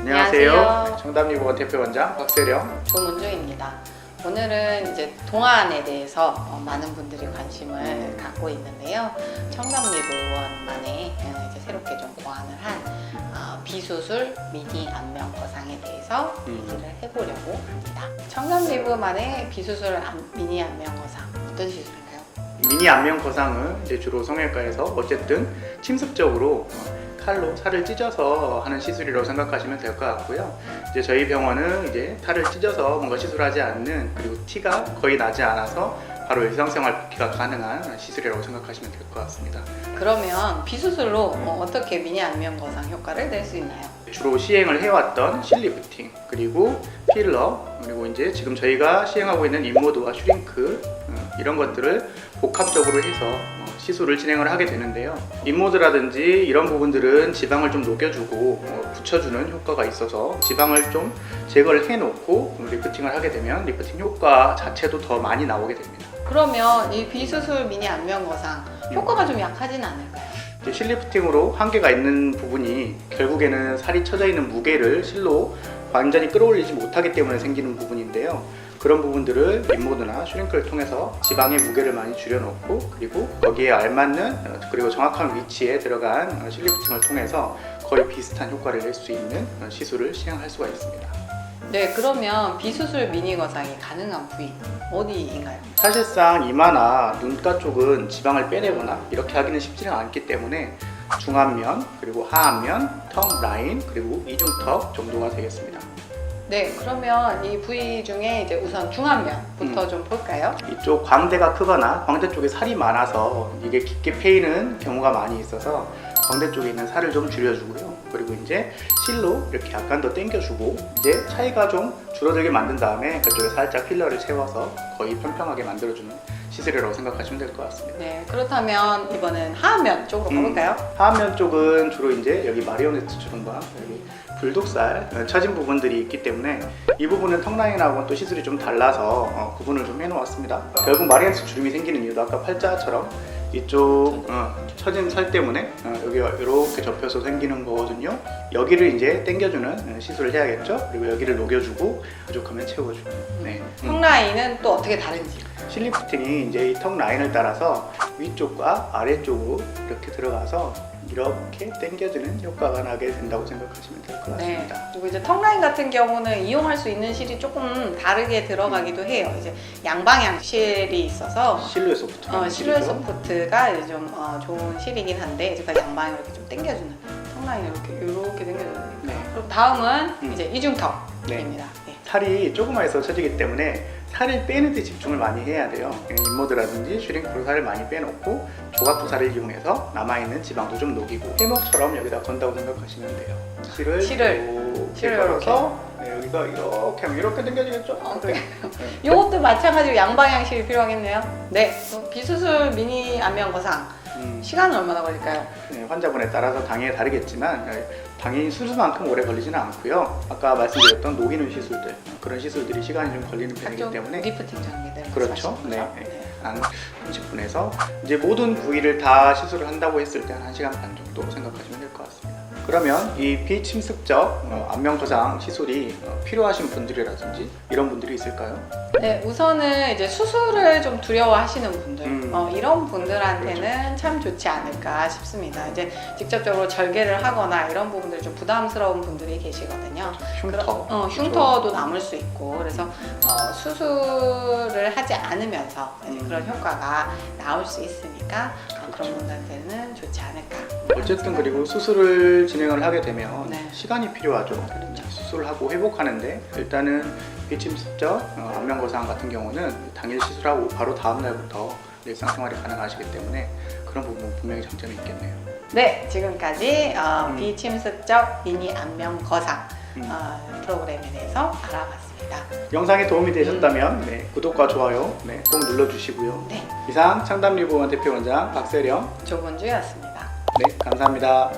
안녕하세요. 안녕하세요. 정답리보건 대표원장 박세령. 조문주입니다. 오늘은 이제 동안에 대해서 어, 많은 분들이 관심을 갖고 있는데요. 청담리부원만에 어, 이제 새롭게 좀 고안을 한 어, 비수술 미니 안면 거상에 대해서 음. 얘기를 해보려고 합니다. 청담리부만의 비수술 안- 미니 안면 거상 어떤 시술인가요? 미니 안면 거상은 이제 주로 성형외과에서 어쨌든 침습적으로 어, 칼로 살을 찢어서 하는 시술이라고 생각하시면 될 것 같고요. 이제 저희 병원은 이제 살을 찢어서 뭔가 시술하지 않는 그리고 티가 거의 나지 않아서 바로 일상생활 복귀가 가능한 시술이라고 생각하시면 될 것 같습니다. 그러면 비수술로 어, 어떻게 미니 안면 거상 효과를 낼 수 있나요? 주로 시행을 해왔던 실리프팅 그리고 필러 그리고 이제 지금 저희가 시행하고 있는 인모드와 슈링크 어, 이런 것들을 복합적으로 해서 어, 시술을 진행을 하게 되는데요. 인모드라든지 이런 부분들은 지방을 좀 녹여주고 어, 붙여주는 효과가 있어서 지방을 좀 제거를 해놓고 리프팅을 하게 되면 리프팅 효과 자체도 더 많이 나오게 됩니다. 그러면 이 비수술 미니 안면 거상 효과가 좀 약하진 않을까요? 실리프팅으로 한계가 있는 부분이 결국에는 살이 쳐져 있는 무게를 실로 완전히 끌어올리지 못하기 때문에 생기는 부분인데요. 그런 부분들을 인모드나 슈링크를 통해서 지방의 무게를 많이 줄여놓고 그리고 거기에 알맞는 어, 그리고 정확한 위치에 들어간 어, 실리프팅을 통해서 거의 비슷한 효과를 낼 수 있는 어, 시술을 시행할 수가 있습니다. 네, 그러면 비수술 미니 거상이 가능한 부위 어디인가요? 사실상 이마나 눈가 쪽은 지방을 빼내거나 이렇게 하기는 쉽지는 않기 때문에 중안면 그리고 하안면, 턱 라인 그리고 이중턱 정도가 되겠습니다. 네, 그러면 이 부위 중에 이제 우선 중안면부터 좀 볼까요? 이쪽 광대가 크거나 광대 쪽에 살이 많아서 이게 깊게 패이는 경우가 많이 있어서 광대 쪽에 있는 살을 좀 줄여주고요. 그리고 이제 실로 이렇게 약간 더 당겨주고 이제 차이가 좀 줄어들게 만든 다음에 그쪽에 살짝 필러를 채워서 거의 평평하게 만들어주는 시술이라고 생각하시면 될 것 같습니다. 네, 그렇다면 이번엔 하안면 쪽으로 음. 가볼까요? 하안면 쪽은 주로 이제 여기 마리오네트 주름과 여기 불독살 어, 처진 부분들이 있기 때문에 이 부분은 턱 라인하고는 또 시술이 좀 달라서 어, 구분을 좀 해놓았습니다. 결국 마리오네트 주름이 생기는 이유도 아까 팔자처럼 이쪽 어, 처진 살 때문에 어, 여기가 이렇게 접혀서 생기는 거거든요. 여기를 이제 당겨주는 어, 시술을 해야겠죠. 그리고 여기를 녹여주고 부족하면 채워주고. 네. 음. 턱 라인은 또 어떻게 다른지. 실리프팅이 이제 이 턱 라인을 따라서 위쪽과 아래쪽으로 이렇게 들어가서 이렇게 당겨주는 효과가 나게 된다고 생각하시면 될것 네. 같습니다. 그리고 이제 턱 라인 같은 경우는 이용할 수 있는 실이 조금 다르게 들어가기도 해요. 이제 양방향 실이 있어서 실루엣 소프트. 어, 실루엣 소프트가 이제 좀 어, 좋은 실이긴 한데 이제 그 양방향 이렇게 좀 당겨주는 턱 라인 이렇게 이렇게 당겨주는. 네. 그럼 다음은 음. 이제 이중턱입니다. 네. 살이 조그마해서 처지기 때문에 살을 빼는 데 집중을 많이 해야 돼요. 인모드라든지 슈링크로 살을 많이 빼놓고 조각부살을 이용해서 남아있는 지방도 좀 녹이고 해먹처럼 여기다 건다고 생각하시면 돼요. 실을 실을, 걸어서 네, 여기가 이렇게 하면 이렇게 당겨지겠죠? 어, 네. 이것도 마찬가지로 양방향 실이 필요하겠네요. 네. 그럼 비수술 미니 안면 거상 음. 시간은 얼마나 걸릴까요? 네, 환자분에 따라서 당연히 다르겠지만 네, 당연히 수술만큼 오래 걸리지는 않고요. 아까 말씀드렸던 녹이는 시술들 그런 시술들이 시간이 좀 걸리는 편이기 때문에 리프팅 장비들 그렇죠. 네. 거죠? 네. 한 30분에서 이제 모든 부위를 다 시술을 한다고 했을 때 한 1시간 반 정도 생각하시면 될 것 같습니다. 그러면 이 비침습적 어, 안면 거상 시술이 어, 필요하신 분들이라든지 이런 분들이 있을까요? 네, 우선은 이제 수술을 좀 두려워하시는 분들, 음. 어, 이런 분들한테는 참 좋지 않을까 싶습니다. 이제 직접적으로 절개를 하거나 이런 부분들이 좀 부담스러운 분들이 계시거든요. 흉터. 그러- 어, 흉터도 남을 수 있고, 그래서 어, 수술을 하지 않으면서 이제 음. 그런 효과가 나올 수 있으니까 어, 그런 분들한테는 좋지 않을까. 어쨌든 그리고 수술을 진행을 하게 되면 네. 시간이 필요하죠. 그렇죠. 수술을 하고 회복하는데 일단은 비침습적 어, 안면 거상 같은 경우는 당일 시술하고 바로 다음 날부터 일상생활이 가능하시기 때문에 그런 부분 분명히 장점이 있겠네요. 네, 지금까지 어, 음. 비침습적 미니 안면 거상 음. 어, 프로그램에 대해서 알아봤습니다. 영상이 도움이 되셨다면 네, 구독과 좋아요 네, 꼭 눌러주시고요. 네, 이상 창담리보원 대표원장 박세령 조건주였습니다. 네 감사합니다.